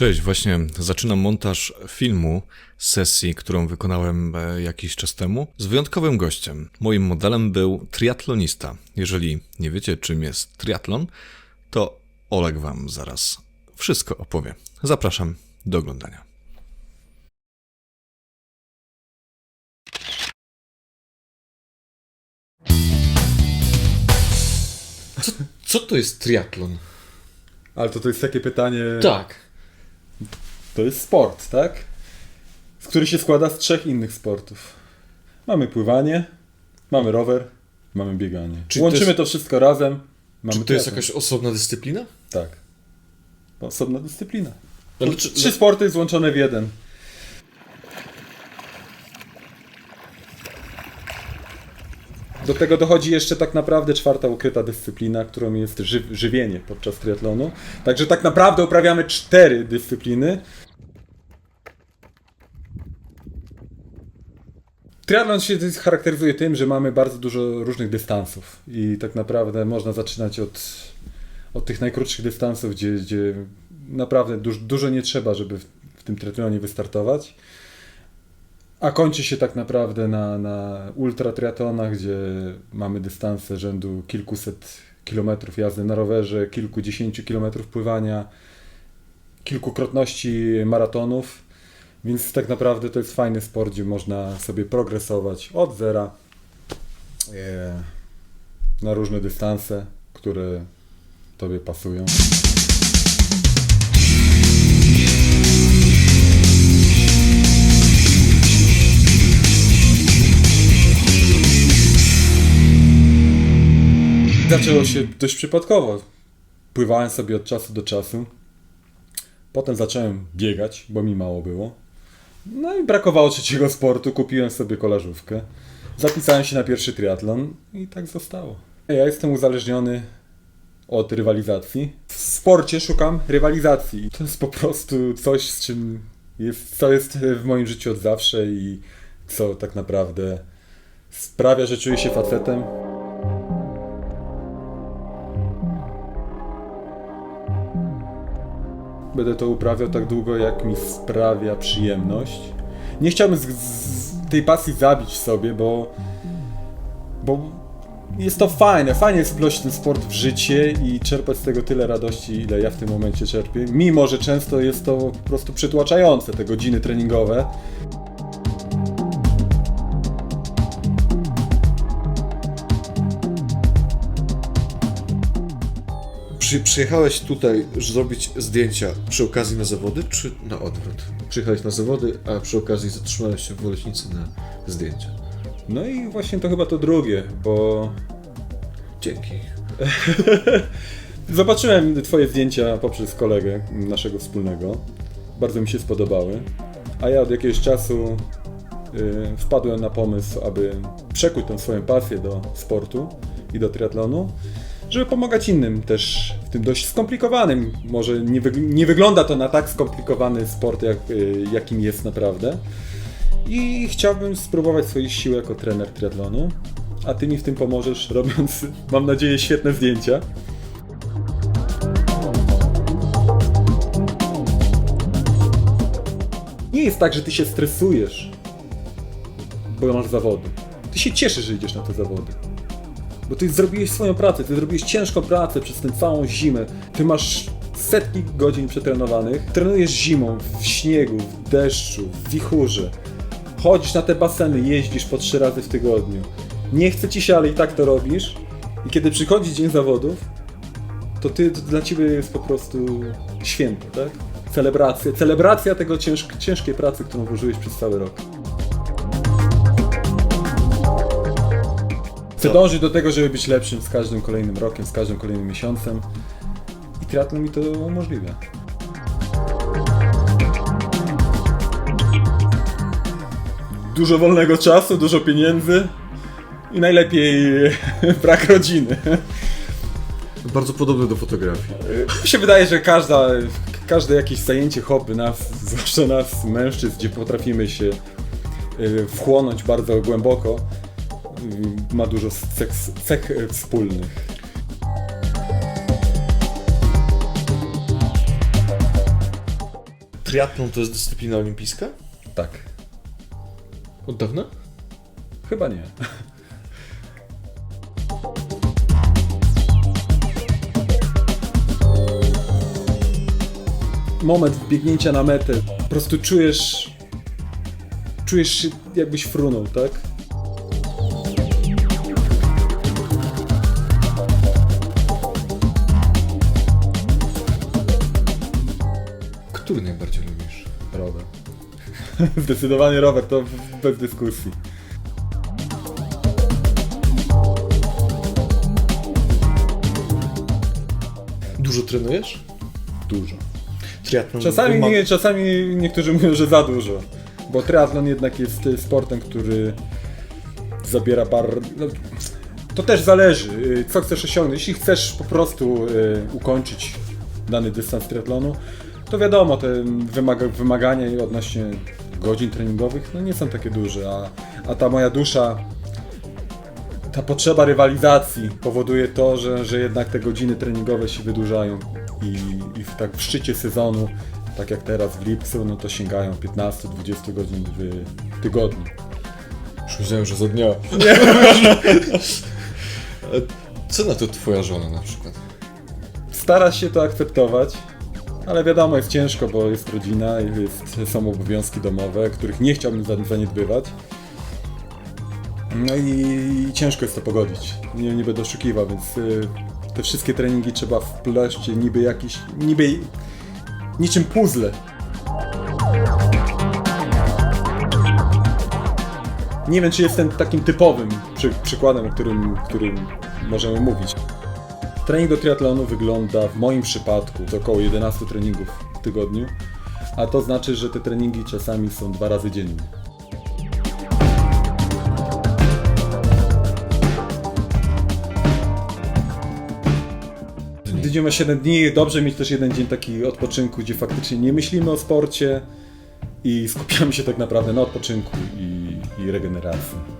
Cześć, właśnie zaczynam montaż filmu sesji, którą wykonałem e, jakiś czas temu z wyjątkowym gościem. Moim modelem był triatlonista. Jeżeli nie wiecie, czym jest triatlon, to Oleg Wam zaraz wszystko opowie. Zapraszam do oglądania. Co, co to jest triatlon? Ale to, to jest takie pytanie. Tak. To jest sport, tak? Z który się składa z trzech innych sportów. Mamy pływanie, mamy rower, mamy bieganie. Czy to Łączymy jest- to wszystko razem. Mamy Czy to jest jakaś osobna dyscyplina? Tak. Osobna dyscyplina. Ale czy- Trzy sporty złączone w jeden. Do tego dochodzi jeszcze tak naprawdę czwarta ukryta dyscyplina, którą jest ży żywienie podczas triatlonu. Także tak naprawdę uprawiamy cztery dyscypliny. Triatlon się charakteryzuje tym, że mamy bardzo dużo różnych dystansów i tak naprawdę można zaczynać od, od tych najkrótszych dystansów, gdzie, gdzie naprawdę duż, dużo nie trzeba, żeby w, w tym triatlonie wystartować. A kończy się tak naprawdę na, na ultratriatlonach, gdzie mamy dystanse rzędu kilkuset kilometrów jazdy na rowerze, kilkudziesięciu kilometrów pływania, kilkukrotności maratonów. Więc tak naprawdę to jest fajny sport, gdzie można sobie progresować od zera e, na różne dystanse, które Tobie pasują. Zaczęło się dość przypadkowo. Pływałem sobie od czasu do czasu. Potem zacząłem biegać, bo mi mało było. No i brakowało trzeciego sportu, kupiłem sobie kolażówkę. Zapisałem się na pierwszy triatlon i tak zostało. Ja jestem uzależniony od rywalizacji. W sporcie szukam rywalizacji. To jest po prostu coś, z czym jest, co jest w moim życiu od zawsze i co tak naprawdę sprawia, że czuję się facetem. Będę to uprawiał tak długo, jak mi sprawia przyjemność. Nie chciałbym z, z tej pasji zabić sobie, bo, bo jest to fajne. Fajnie jest wplość ten sport w życie i czerpać z tego tyle radości, ile ja w tym momencie czerpię. Mimo, że często jest to po prostu przytłaczające, te godziny treningowe. Przy, przyjechałeś tutaj zrobić zdjęcia przy okazji na zawody, czy na odwrót? Przyjechałeś na zawody, a przy okazji zatrzymałeś się w Woleśnicy na zdjęcia. No i właśnie to chyba to drugie, bo Dzięki. Zobaczyłem Twoje zdjęcia poprzez kolegę naszego wspólnego. Bardzo mi się spodobały. A ja od jakiegoś czasu y, wpadłem na pomysł, aby przekuć tę swoją pasję do sportu i do triatlonu, żeby pomagać innym też w tym dość skomplikowanym. Może nie, wyg- nie wygląda to na tak skomplikowany sport, jak, y, jakim jest naprawdę. I chciałbym spróbować swoich sił jako trener triatlonu. A ty mi w tym pomożesz, robiąc, mam nadzieję, świetne zdjęcia. Nie jest tak, że ty się stresujesz, bo masz zawody. Ty się cieszysz, że idziesz na te zawody. Bo ty zrobiłeś swoją pracę, ty zrobiłeś ciężką pracę przez tę całą zimę. Ty masz setki godzin przetrenowanych. Trenujesz zimą, w śniegu, w deszczu, w wichurze. Chodzisz na te baseny, jeździsz po trzy razy w tygodniu. Nie chce ci się, ale i tak to robisz. I kiedy przychodzi dzień zawodów, to ty to dla ciebie jest po prostu święto, tak? Celebracja, celebracja tego cięż, ciężkiej pracy, którą włożyłeś przez cały rok. Chcę dążyć do tego, żeby być lepszym z każdym kolejnym rokiem, z każdym kolejnym miesiącem. I triatlon mi to umożliwia. Dużo wolnego czasu, dużo pieniędzy i najlepiej brak rodziny. Bardzo podobny do fotografii. Mi się wydaje, że każda, każde jakieś zajęcie, hobby nas, zwłaszcza nas, mężczyzn, gdzie potrafimy się y, wchłonąć bardzo głęboko, ma dużo cech, cech y, wspólnych. Triatlon to jest dyscyplina olimpijska? Tak. Od dawna? Chyba nie. Moment wbiegnięcia na metę. Po prostu czujesz. Czujesz się jakbyś frunął, tak? Zdecydowanie rower, to bez dyskusji. Dużo trenujesz? Dużo. Triatlon Czasami, wymaga- nie, czasami niektórzy mówią, że za dużo. Bo triatlon jednak jest y, sportem, który zabiera bar... No, to też zależy, y, co chcesz osiągnąć. Jeśli chcesz po prostu y, ukończyć dany dystans triatlonu, to wiadomo, te wymaga, wymagania odnośnie godzin treningowych no nie są takie duże, a, a ta moja dusza, ta potrzeba rywalizacji powoduje to, że, że jednak te godziny treningowe się wydłużają i, i w, tak w szczycie sezonu, tak jak teraz w lipcu, no to sięgają 15-20 godzin w tygodniu. Już myślałem, że za dnia. A Co na to twoja żona na przykład? Stara się to akceptować, ale wiadomo, jest ciężko, bo jest rodzina, jest, są obowiązki domowe, których nie chciałbym za- zaniedbywać. No i ciężko jest to pogodzić. Nie, nie będę oszukiwał, więc y, te wszystkie treningi trzeba wpleść niby jakiś, niby niczym puzzle. Nie wiem, czy jestem takim typowym przy, przykładem, o którym, którym możemy mówić. Trening do triatlonu wygląda w moim przypadku to około 11 treningów w tygodniu, a to znaczy, że te treningi czasami są dwa razy dziennie. Tydzień ma 7 dni, dobrze mieć też jeden dzień taki odpoczynku, gdzie faktycznie nie myślimy o sporcie i skupiamy się tak naprawdę na odpoczynku i, i regeneracji.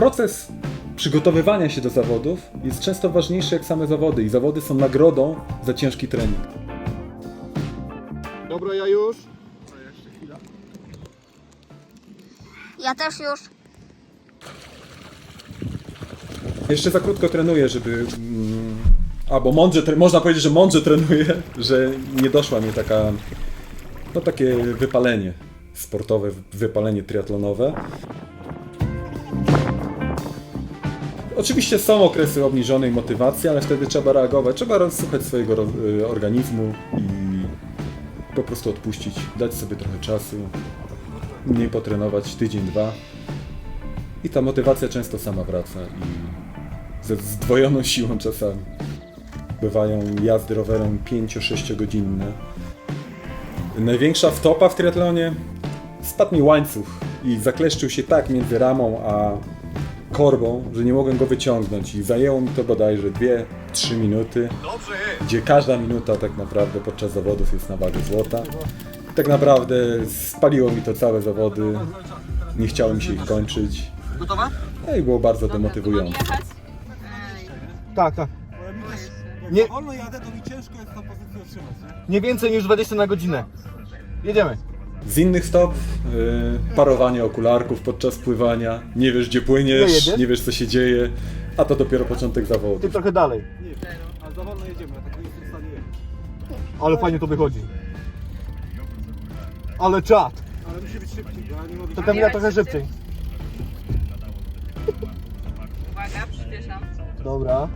Proces przygotowywania się do zawodów jest często ważniejszy jak same zawody i zawody są nagrodą za ciężki trening. Dobra, ja już. Ja też już. Jeszcze za krótko trenuję, żeby. Mm, albo mądrze, tre- można powiedzieć, że mądrze trenuję, że nie doszła mi taka. No takie wypalenie sportowe, wypalenie triatlonowe. Oczywiście są okresy obniżonej motywacji, ale wtedy trzeba reagować, trzeba rozsłuchać swojego y, organizmu i po prostu odpuścić, dać sobie trochę czasu, mniej potrenować tydzień, dwa. I ta motywacja często sama wraca i ze zdwojoną siłą czasami. Bywają jazdy rowerem 5-6 godzinne. Największa wtopa w triatlonie spadł mi łańcuch i zakleszczył się tak między ramą a korbą, że nie mogłem go wyciągnąć i zajęło mi to bodajże 2-3 minuty, gdzie każda minuta tak naprawdę podczas zawodów jest na wagę złota. Tak naprawdę spaliło mi to całe zawody, nie chciało mi się ich kończyć. Gotowa? No i było bardzo demotywujące. Tak, tak. Nie, wolno jadę, to mi ciężko jest tą pozycję utrzymać, nie więcej niż 20 na godzinę. Jedziemy. Z innych stop, y, parowanie okularków podczas pływania, nie wiesz gdzie Nie płyniesz, jedziesz? nie wiesz co się dzieje, a to dopiero początek zawodu. Ty trochę dalej. Nie, a za wolno jedziemy, ja tak nie jestem w stanie jechać. Ale fajnie to wychodzi. Ale czad. Ale musi być szybciej, bo ja nie mogę... To Kamila trochę szybciej. Uwaga, przyspieszam. Dobra.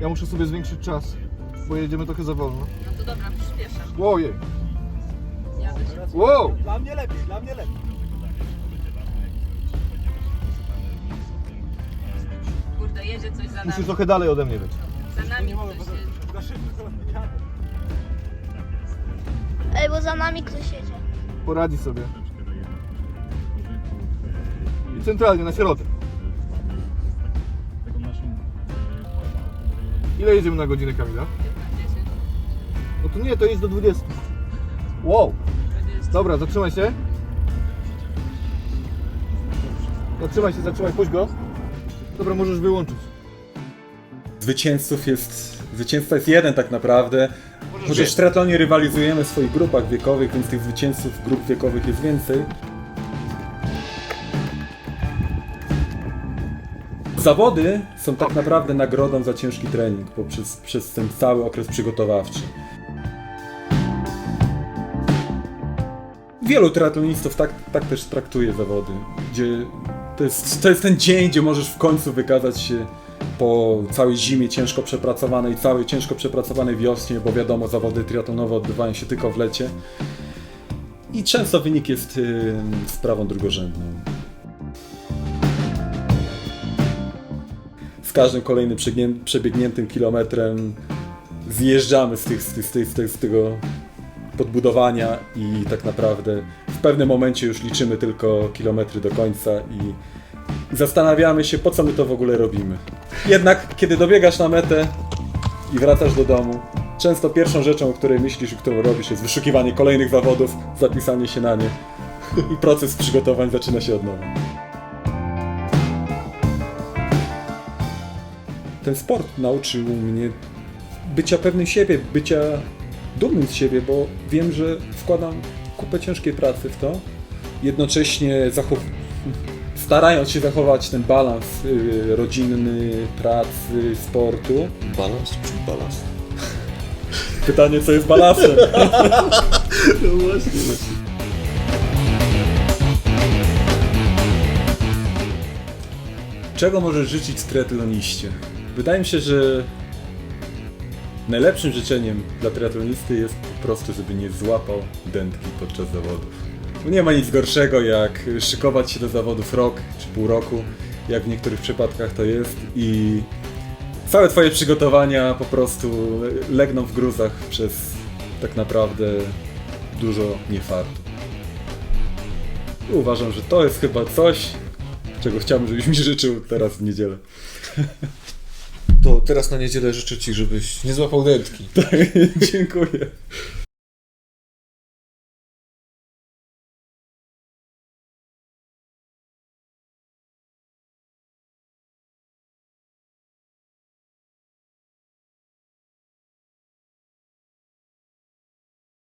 Ja muszę sobie zwiększyć czas, bo jedziemy trochę za wolno. No to dobra, przyspieszam. Ojej. Wow. Dla mnie lepiej, dla mnie lepiej. Kurde, jedzie coś za nami. Musisz trochę dalej ode mnie być. Za nami coś jedzie. za szybko jadę. Ej, bo za nami ktoś jedzie. Poradzi sobie. I centralnie na środek. Ile jedziemy na godzinę, Kamila? 10. No to nie, to jedź do 20. Wow. 20. Dobra, zatrzymaj się. Zatrzymaj się, zatrzymaj, puść go. Dobra, możesz wyłączyć. Zwycięzców jest... Zwycięzca jest jeden tak naprawdę. Chociaż w triatlonie rywalizujemy w swoich grupach wiekowych, więc tych zwycięzców grup wiekowych jest więcej. Zawody są tak naprawdę nagrodą za ciężki trening poprzez przez ten cały okres przygotowawczy. Wielu triatlonistów tak, tak też traktuje zawody, gdzie to jest, to jest ten dzień, gdzie możesz w końcu wykazać się po całej zimie ciężko przepracowanej, całej ciężko przepracowanej wiosnie, bo wiadomo, zawody triatlonowe odbywają się tylko w lecie. I często wynik jest y, sprawą drugorzędną. Z każdym kolejnym przebiegniętym kilometrem zjeżdżamy z, tych, z, tych, z, tych, z, tych, z tego podbudowania i tak naprawdę w pewnym momencie już liczymy tylko kilometry do końca i zastanawiamy się, po co my to w ogóle robimy. Jednak, kiedy dobiegasz na metę i wracasz do domu, często pierwszą rzeczą, o której myślisz i którą robisz, jest wyszukiwanie kolejnych zawodów, zapisanie się na nie i proces przygotowań zaczyna się od nowa. Ten sport nauczył mnie bycia pewnym siebie, bycia dumnym z siebie, bo wiem, że wkładam kupę ciężkiej pracy w to, jednocześnie starając się zachować ten balans y, rodzinny, pracy, sportu. Balans czy balans? Pytanie, co jest balansem? No właśnie. Czego możesz życzyć triatloniście? Wydaje mi się, że najlepszym życzeniem dla triatlonisty jest po prostu, żeby nie złapał dętki podczas zawodów. Nie ma nic gorszego jak szykować się do zawodów rok czy pół roku, jak w niektórych przypadkach to jest i całe twoje przygotowania po prostu legną w gruzach przez tak naprawdę dużo niefartu. Uważam, że to jest chyba coś, czego chciałbym, żebyś mi życzył teraz w niedzielę. To teraz na niedzielę życzę Ci, żebyś nie złapał dętki. Dziękuję.